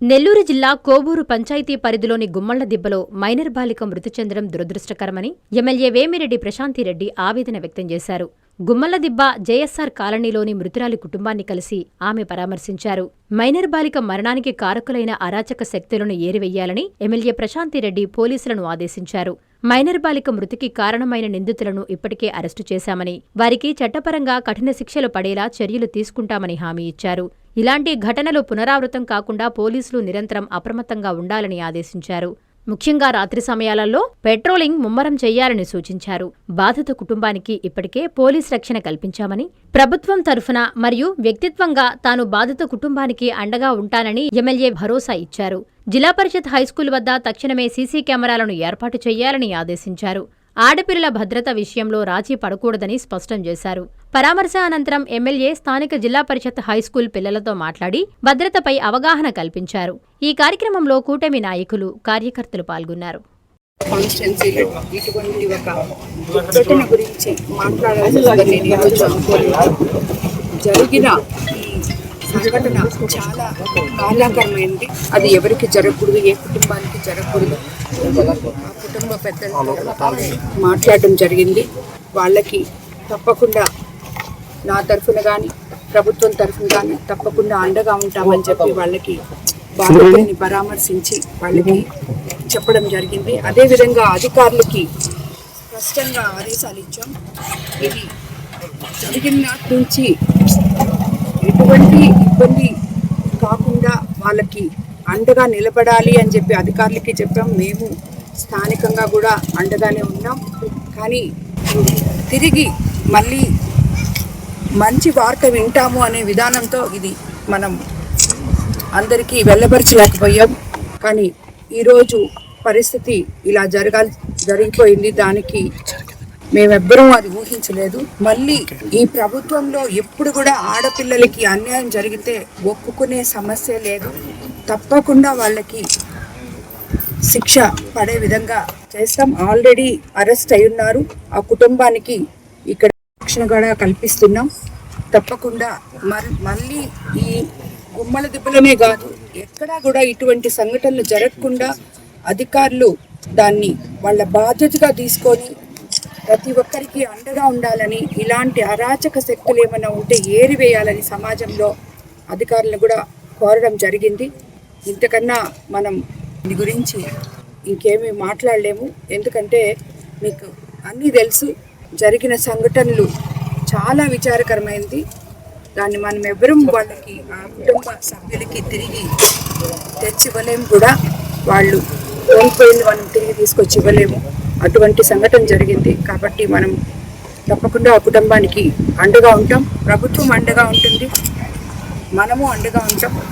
నెల్లూరు జిల్లా కోవూరు పంచాయతీ పరిధిలోని గుమ్మళ్ళ దిబ్బలో మైనర్ బాలిక మృతి చెందడం దురదృష్టకరమని ఎమ్మెల్యే వేమిరెడ్డి ప్రశాంతిరెడ్డి ఆవేదన వ్యక్తం చేశారు. గుమ్మలదిబ్బ జేఎస్ఆర్ కాలనీలోని మృతురాలి కుటుంబాన్ని కలిసి ఆమె పరామర్శించారు. మైనర్ బాలిక మరణానికి కారకులైన అరాచక శక్తులను ఏరివెయ్యాలని ఎమ్మెల్యే ప్రశాంతిరెడ్డి పోలీసులను ఆదేశించారు. మైనర్ బాలిక మృతికి కారణమైన నిందితులను ఇప్పటికే అరెస్టు చేశామని వారికి చట్టపరంగా కఠిన శిక్షలు పడేలా చర్యలు తీసుకుంటామని హామీ ఇచ్చారు. ఇలాంటి ఘటనలు పునరావృతం కాకుండా పోలీసులు నిరంతరం అప్రమత్తంగా ఉండాలని ఆదేశించారు. ముఖ్యంగా రాత్రి సమయాలలో పెట్రోలింగ్ ముమ్మరం చేయాలని సూచించారు. బాధిత కుటుంబానికి ఇప్పటికే పోలీస్ రక్షణ కల్పించామని ప్రభుత్వం తరఫున మరియు వ్యక్తిత్వంగా తాను బాధిత కుటుంబానికి అండగా ఉంటానని ఎమ్మెల్యే భరోసా ఇచ్చారు. జిల్లా పరిషత్ హైస్కూల్ వద్ద తక్షణమే సీసీ కెమెరాలను ఏర్పాటు చేయాలని ఆదేశించారు. ఆడపిల్లల భద్రత విషయంలో రాజీ పడకూడదని స్పష్టం చేశారు. పరామర్శ అనంతరం ఎమ్మెల్యే స్థానిక జిల్లా పరిషత్ హైస్కూల్ పిల్లలతో మాట్లాడి భద్రతపై అవగాహన కల్పించారు. ఈ కార్యక్రమంలో కూటమి నాయకులు కార్యకర్తలు పాల్గొన్నారు. కాన్స్టిట్యున్సీలో ఇటువంటి ఒక గురించి మాట్లాడాల్సిందని నేను జరిగిన సంఘటన చాలా బాధాకరమైంది. అది ఎవరికి జరగకూడదు ఏ కుటుంబానికి జరగకూడదు. ఆ కుటుంబ పెద్దలతో మాట్లాడడం జరిగింది. వాళ్ళకి తప్పకుండా నా తరఫున కానీ ప్రభుత్వం తరఫున కానీ తప్పకుండా అండగా ఉంటామని చెప్పి వాళ్ళకి బాధితుల్ని పరామర్శించి వాళ్ళకి చెప్పడం జరిగింది. అదేవిధంగా అధికారులకి స్పష్టంగా ఆదేశాలు ఇచ్చాం. ఇది జరిగిన నాటి నుంచి ఎటువంటి ఇబ్బంది కాకుండా వాళ్ళకి అండగా నిలబడాలి అని చెప్పి అధికారులకి చెప్పాం. మేము స్థానికంగా కూడా అండగానే ఉన్నాం. కానీ తిరిగి మళ్ళీ మంచి వార్త వింటాము అనే విధానంతో ఇది మనం అందరికీ వెళ్ళబరచలేకపోయాం కానీ ఈరోజు పరిస్థితి ఇలా జరగాలి జరిగిపోయింది. దానికి మేమెవ్వరూ అది ఊహించలేదు. మళ్ళీ ఈ ప్రభుత్వంలో ఎప్పుడు కూడా ఆడపిల్లలకి అన్యాయం జరిగితే ఒప్పుకునే సమస్య లేదు. తప్పకుండా వాళ్ళకి శిక్ష పడే విధంగా చేస్తాం. ఆల్రెడీ అరెస్ట్ అయి ఉన్నారు. ఆ కుటుంబానికి ఇక్కడ రక్షణ కూడా కల్పిస్తున్నాం. తప్పకుండా మర్- మళ్ళీ ఈ గుమ్మల దిబ్బలమే కాదు ఎక్కడా కూడా ఇటువంటి సంఘటనలు జరగకుండా అధికారులు దాన్ని వాళ్ళ బాధ్యతగా తీసుకొని ప్రతి ఒక్కరికి అండగా ఉండాలని ఇలాంటి అరాచక శక్తులు ఏమైనా ఉంటే ఏరివేయాలని సమాజంలో అధికారులను కూడా కోరడం జరిగింది. ఇంతకన్నా మనం దీని గురించి ఇంకేమీ మాట్లాడలేము. ఎందుకంటే మీకు అన్నీ తెలుసు. జరిగిన సంఘటనలు చాలా విచారకరమైంది. దాన్ని మనం ఎవరూ వాళ్ళకి ఆ కుటుంబ సభ్యులకి తిరిగి తెచ్చివ్వలేము కూడా. వాళ్ళు కోల్పోయింది మనం తిరిగి తీసుకొచ్చి ఇవ్వలేము. అటువంటి సంఘటన జరిగింది. కాబట్టి మనం తప్పకుండా ఆ కుటుంబానికి అండగా ఉంటాం. ప్రభుత్వం అండగా ఉంటుంది. మనము అండగా ఉంటాం.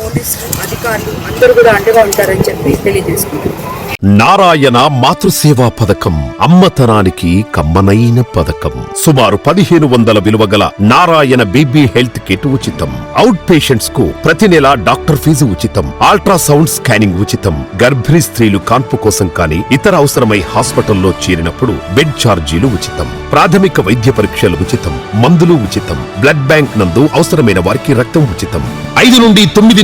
పోలీసులు అధికారులు అందరూ కూడా అండగా ఉంటారని చెప్పి తెలియజేసుకున్నారు నారాయణ మాతృసేవా పథకం అమ్మతనానికి కమ్మనైన పథకం. సుమారు పదిహేను వందల విలువ గల నారాయణ బీబీ హెల్త్ కిట్ ఉచితం. అవుట్ పేషెంట్స్కు ప్రతి నెల డాక్టర్ ఫీజు ఉచితం. అల్ట్రాసౌండ్ స్కానింగ్ ఉచితం. గర్భిణీ స్త్రీలు కాన్పు కోసం కానీ ఇతర అవసరమై హాస్పిటల్లో చేరినప్పుడు బెడ్ ఛార్జీలు ఉచితం. ప్రాథమిక వైద్య పరీక్షలు ఉచితం. మందులు ఉచితం. బ్లడ్ బ్యాంక్ నందు అవసరమైన వారికి రక్తం ఉచితం. ఐదు నుండి తొమ్మిది